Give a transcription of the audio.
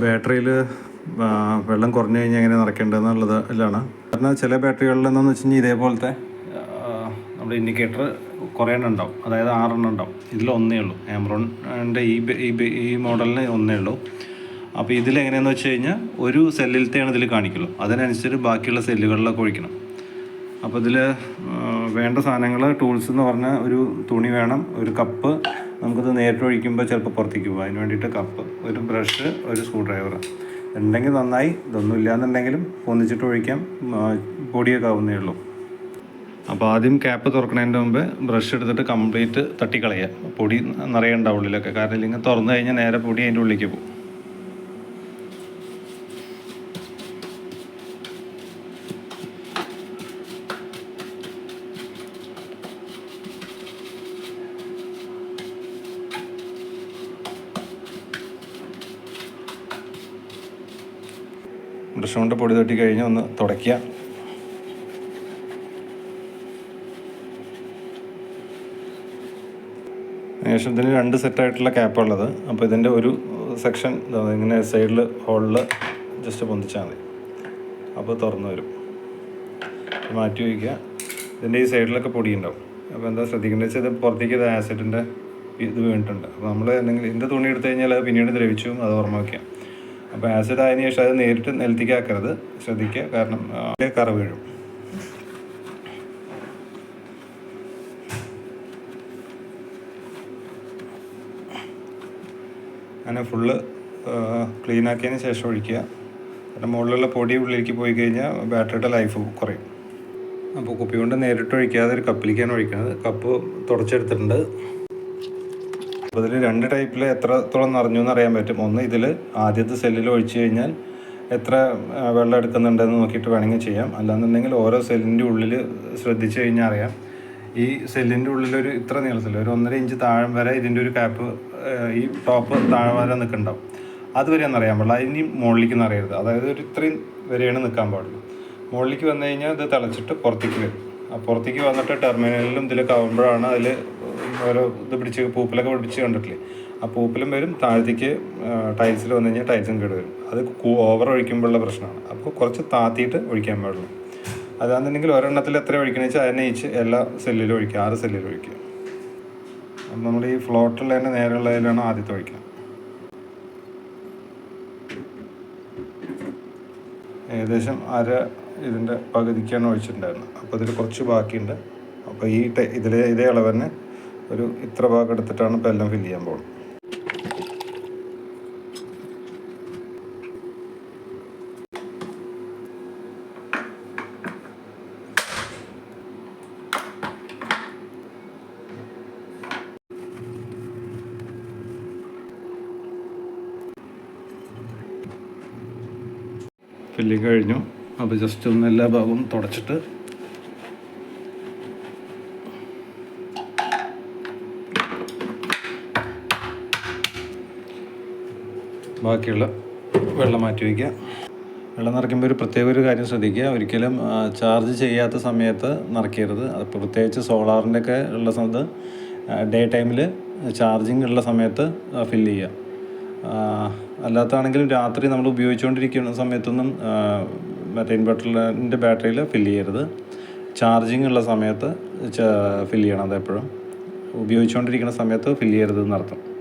ബാറ്ററിയിൽ വെള്ളം കുറഞ്ഞു കഴിഞ്ഞാൽ എങ്ങനെ നിറയ്ക്കേണ്ടതെന്നുള്ളത് ഇതിലാണ് കാരണം ചില ബാറ്ററികളിൽ എന്താണെന്ന് വെച്ച് കഴിഞ്ഞാൽ ഇതേപോലത്തെ നമ്മുടെ ഇൻഡിക്കേറ്റർ കുറേ എണ്ണം ഉണ്ടാവും. അതായത് ആറെണ്ണം ഉണ്ടാവും. ഇതിൽ ഒന്നേ ഉള്ളൂ. ആമറോണിന്റെ ഈ ഈ ഈ മോഡലിന് ഒന്നേ ഉള്ളൂ. അപ്പോൾ ഇതിലെങ്ങനെയാണെന്ന് വെച്ച് കഴിഞ്ഞാൽ ഒരു സെല്ലിലത്തെയാണ് ഇതിൽ കാണിക്കുള്ളൂ. അതിനനുസരിച്ച് ബാക്കിയുള്ള സെല്ലുകളിലൊക്കെ ഒഴിക്കണം. അപ്പോൾ ഇതിൽ വേണ്ട സാധനങ്ങൾ ടൂൾസ് എന്ന് പറഞ്ഞാൽ ഒരു തുണി വേണം ഒരു കപ്പ് നമുക്കിത് നേരിട്ട് ഒഴിക്കുമ്പോൾ ചിലപ്പോൾ പുറത്തേക്ക് പോകും അതിന് വേണ്ടിയിട്ട് കപ്പ് ഒരു ബ്രഷ് ഒരു സ്ക്രൂ ഡ്രൈവർ ഉണ്ടെങ്കിൽ നന്നായി. ഇതൊന്നും ഇല്ലാന്നുണ്ടെങ്കിലും ഒന്നിച്ചിട്ട് ഒഴിക്കാം. പൊടിയൊക്കെ ആവുന്നേ ഉള്ളൂ. അപ്പോൾ ആദ്യം ക്യാപ്പ് തുറക്കുന്നതിന്റെ മുമ്പ് ബ്രഷ് എടുത്തിട്ട് കംപ്ലീറ്റ് തട്ടിക്കളയുക. പൊടി നിറയേണ്ട ഉള്ളിലൊക്കെ കാരണം ഇല്ലെങ്കിൽ തുറന്നു കഴിഞ്ഞാൽ നേരെ പൊടി അതിന്റെ ഉള്ളിലേക്ക് പോകും. ബ്രഷ് കൊണ്ട് പൊടി തട്ടി കഴിഞ്ഞ് ഒന്ന് തുടയ്ക്കുക. ശേഷം ഇതിന് രണ്ട് സെറ്റായിട്ടുള്ള ക്യാപ്പുള്ളത് അപ്പോൾ ഇതിന്റെ ഒരു സെക്ഷൻ ഇങ്ങനെ സൈഡിൽ ഹോളിൽ ജസ്റ്റ് പൊന്തിച്ചാൽ മതി. അപ്പോൾ തുറന്നു വരും. മാറ്റി വയ്ക്കുക. ഇതിന്റെ ഈ സൈഡിലൊക്കെ പൊടി ഉണ്ടാവും അപ്പോൾ എന്താ ശ്രദ്ധിക്കേണ്ടത് വെച്ചാൽ ഇത് പുറത്തേക്ക് ഇത് ആസിഡിന്റെ ഇത് വീണിട്ടുണ്ട്. അപ്പോൾ നമ്മൾ എന്തെങ്കിലും ഇതിന്റെ തുണി എടുത്തു കഴിഞ്ഞാൽ അത് പിന്നീട് ദ്രവിച്ചു അത് ഓർമ്മ വയ്ക്കുക അപ്പോൾ ആസിഡ് ആയതിനു ശേഷം അത് നേരിട്ട് നിലത്തേക്ക് ആക്കരുത് ശ്രദ്ധിക്കുക. കാരണം കറ വീഴും. അങ്ങനെ ഫുള്ള് ക്ലീൻ ആക്കിയതിന് ശേഷം ഒഴിക്കുക. കാരണം മുകളിലുള്ള പൊടി ഉള്ളിലേക്ക് പോയി കഴിഞ്ഞാൽ ബാറ്ററിയുടെ ലൈഫ് കുറയും. അപ്പോൾ കുപ്പി കൊണ്ട് നേരിട്ട് ഒഴിക്കാതെ ഒരു കപ്പിലേക്കാണ് ഒഴിക്കുന്നത്. കപ്പ് തുടച്ചെടുത്തിട്ടുണ്ട്. അപ്പോൾ ഇതിൽ രണ്ട് ടൈപ്പിൽ എത്രത്തോളം നിറഞ്ഞു എന്ന് അറിയാൻ പറ്റും. ഒന്ന് ഇതിൽ ആദ്യത്തെ സെല്ലിൽ ഒഴിച്ചു കഴിഞ്ഞാൽ എത്ര വെള്ളം എടുക്കുന്നുണ്ടെന്ന് നോക്കിയിട്ട് വേണമെങ്കിൽ ചെയ്യാം. അല്ലാന്നുണ്ടെങ്കിൽ ഓരോ സെല്ലിന്റെ ഉള്ളിൽ ശ്രദ്ധിച്ചു കഴിഞ്ഞാൽ അറിയാം. ഈ സെല്ലിന്റെ ഉള്ളിലൊരു ഇത്ര നീളത്തിൽ ഒരു ഒന്നര ഇഞ്ച് താഴം വരെ ഇതിന്റെ ഒരു ക്യാപ്പ് ഈ ടോപ്പ് താഴെ വരെ നിൽക്കുന്നുണ്ടാവും. അതുവരെ ഒന്ന് അറിയാൻ പാടില്ല. അതിന് മുകളിലേക്ക് നിറയരുത്. അതായത് ഒരു ഇത്രയും വരെയാണ് നിൽക്കാൻ പാടുള്ളൂ. മുകളിലേക്ക് വന്നു കഴിഞ്ഞാൽ ഇത് തിളച്ചിട്ട് പുറത്തേക്ക് വരും. പുറത്തേക്ക് വന്നിട്ട് ടെർമിനലിലും ഇതിലൊക്കെ ആകുമ്പോഴാണ് അതിൽ ഓരോ ഇത് പിടിച്ച് പൂപ്പിലൊക്കെ പിടിച്ച് കണ്ടിട്ടില്ലേ? ആ പൂപ്പിലും വരും താഴത്തേക്ക് ടൈൽസിൽ വന്നു കഴിഞ്ഞാൽ ടൈൽസും കേട് വരും. അത് ഓവർ ഒഴിക്കുമ്പോഴുള്ള പ്രശ്നമാണ്. അപ്പോൾ കുറച്ച് താത്തിയിട്ട് ഒഴിക്കാൻ പാടുള്ളൂ. അതാണെന്നുണ്ടെങ്കിൽ ഒരെണ്ണത്തിൽ എത്ര ഒഴിക്കണമെന്ന് വെച്ചാൽ അതിനെ ഇച്ച് എല്ലാ സെല്ലിലും ഒഴിക്കുക ആറ് സെല്ലിലും ഒഴിക്കുക. അപ്പം നമ്മൾ ഈ ഫ്ലോട്ടുള്ള തന്നെ നേരെയുള്ളതിലാണ് ആദ്യത്തെ ഒഴിക്കുക. ഏകദേശം അര ഇതിന്റെ പകുതിക്കാണ് ഒഴിച്ചിട്ടുണ്ടായിരുന്നത്. അപ്പോൾ ഇതിൽ കുറച്ച് ബാക്കിയുണ്ട്. അപ്പോൾ ഈ ഇതിൽ ഇതേ അളവ് തന്നെ ഒരു ഇത്ര ഭാഗം എടുത്തിട്ടാണ് ഇപ്പോൾ എല്ലാം ഫില്ല് ചെയ്യാൻ പോകുന്നത്. ഫില്ലിങ് കഴിഞ്ഞു. അപ്പോൾ ജസ്റ്റ് ഒന്ന് എല്ലാ ഭാഗവും തുടച്ചിട്ട് ബാക്കിയുള്ള വെള്ളം മാറ്റി വയ്ക്കുക. വെള്ളം നിറയ്ക്കുമ്പോൾ ഒരു പ്രത്യേക ഒരു കാര്യം ശ്രദ്ധിക്കുക. ഒരിക്കലും ചാർജ് ചെയ്യാത്ത സമയത്ത് നിറയ്ക്കരുത്. അത് പ്രത്യേകിച്ച് സോളാറിന്റെ ഒക്കെ ഉള്ള സമയത്ത് ഡേ ടൈമിൽ ചാർജിങ് ഉള്ള സമയത്ത് ഫില്ല് ചെയ്യുക. അല്ലാത്താണെങ്കിലും രാത്രി നമ്മൾ ഉപയോഗിച്ചുകൊണ്ടിരിക്കുന്ന സമയത്തൊന്നും മറ്റേ ഇൻവെർട്ടറിന്റെ ബാറ്ററിയിൽ ഫില്ല് ചെയ്യരുത്. ചാർജിങ് ഉള്ള സമയത്ത് ഫില്ല് ചെയ്യണം അതെപ്പോഴും. ഉപയോഗിച്ചുകൊണ്ടിരിക്കുന്ന സമയത്ത് ഫില്ല് ചെയ്യരുത് എന്നർത്ഥം.